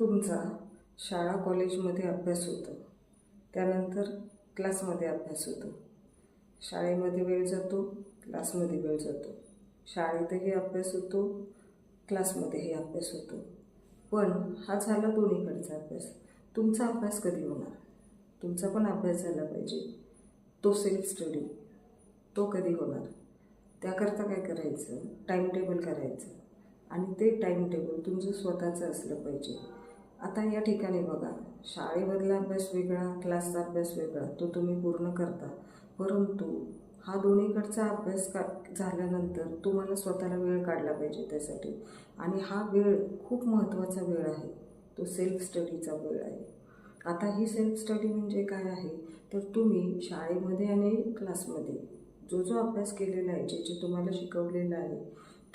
तुमचा शाळा कॉलेजमध्ये अभ्यास होतो. त्यानंतर क्लासमध्ये अभ्यास होतो. शाळेमध्ये वेळ जातो क्लासमध्ये वेळ जातो. शाळेतही अभ्यास होतो क्लासमध्येही अभ्यास होतो. पण हा झाला दोन्हीकडचा अभ्यास. तुमचा अभ्यास कधी होणार? तुमचा पण अभ्यास झाला पाहिजे. तो सेल्फ स्टडी. तो कधी होणार? त्याकरता काय करायचं? टाईम टेबल करायचं. आणि ते टाईम टेबल तुमचं स्वतःचं असलं पाहिजे. आता या ठिकाणी बघा शाळेमधला अभ्यास वेगळा क्लासचा अभ्यास वेगळा तो तुम्ही पूर्ण करता. परंतु हा दोन्हीकडचा अभ्यास का झाल्यानंतर तुम्हाला स्वतःला वेळ काढला पाहिजे त्यासाठी. आणि हा वेळ खूप महत्त्वाचा वेळ आहे. तो सेल्फ स्टडीचा वेळ आहे. आता ही सेल्फ स्टडी म्हणजे काय आहे? तर तुम्ही शाळेमध्ये आणि क्लासमध्ये जो जो अभ्यास केलेला आहे जे जे तुम्हाला शिकवलेलं आहे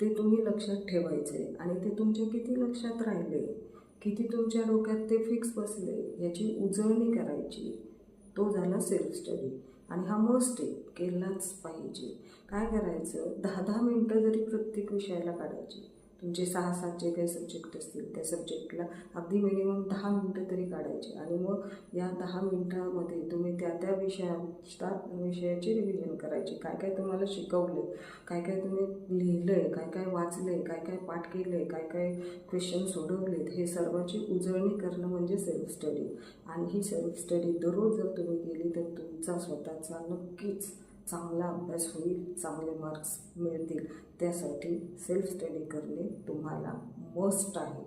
ते तुम्ही लक्षात ठेवायचे आणि ते तुमच्या किती लक्षात राहिले? किती तुमच्या डोक्यात ते फिक्स बसले याची उजळणी करायची तो झाला सेल्फ स्टडी आणि हा मस्ट एक केलाच पाहिजे. काय करायचं? दहा दहा मिनटं जरी प्रत्येक विषयाला काढायची. तुमचे सहा सात जे काही सब्जेक्ट असतील त्या सब्जेक्टला अगदी मिनिमम दहा मिनटं तरी काढायचे. आणि मग या दहा मिनटामध्ये तुम्ही त्या त्या विषयाच्या विषयाचे रिव्हिजन करायचे. काय काय तुम्हाला शिकवले काय काय तुम्ही लिहिलं आहे काय काय वाचलं आहे काय काय पाठ केलं आहे काय काय क्वेश्चन सोडवलेत हे सर्वाची उजळणी करणं म्हणजे सेल्फ स्टडी आणि ही सेल्फ स्टडी दररोज जर तुम्ही केली तर तुमचा स्वतःचा नक्कीच चांगला अभ्यास होईल चांगले मार्क्स मिळतील. त्यासाठी सेल्फ स्टडी करणे तुम्हाला मस्ट आहे.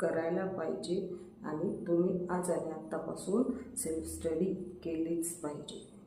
करायला पाहिजे आणि तुम्ही आज आणि आत्तापासून सेल्फ स्टडी केलीच पाहिजे.